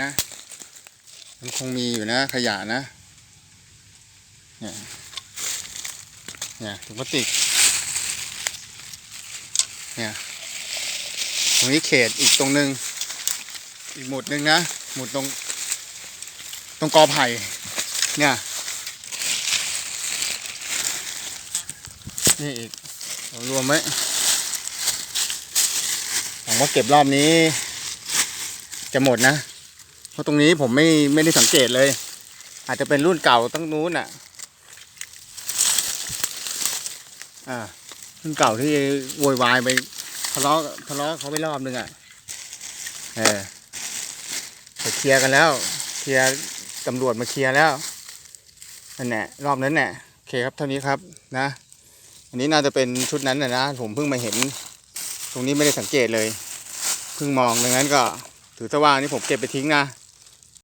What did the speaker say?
นะ มันคงมีอยู่นะ ขยะนะ เนี่ยเนี่ยถุงพลาสติก เนี่ยตรงนี้เขตอีกตรงหนึ่งอีกหมุดหนึ่งนะ หมุดตรง ตรงกอไผ่ เนี่ยนี่อีกรวมไว้หวังว่าเก็บรอบนี้ จะหมดนะ เพราะตรงนี้ผมไม่ไม่ได้สังเกตเลย อาจจะเป็นรุ่นเก่าตั้งนู้นอะ อ่า รุ่นเก่าที่โวยวายไปทะเลาะทะเลาะเขาไปรอบนึงอะ เออไปเคลียร์กันแล้ว เคลียร์ตำรวจมาเคลียร์แล้วนั่นแหละรอบนั้นแหละโอเคครับเท่านี้ครับนะ อันนี้น่าจะเป็นชุดนั้นนะนะผมเพิ่งมาเห็น ตรงนี้ไม่ได้สังเกตเลย เพิ่งมองดังนั้นก็ถือซะว่านี่ผมเก็บไปทิ้งนะ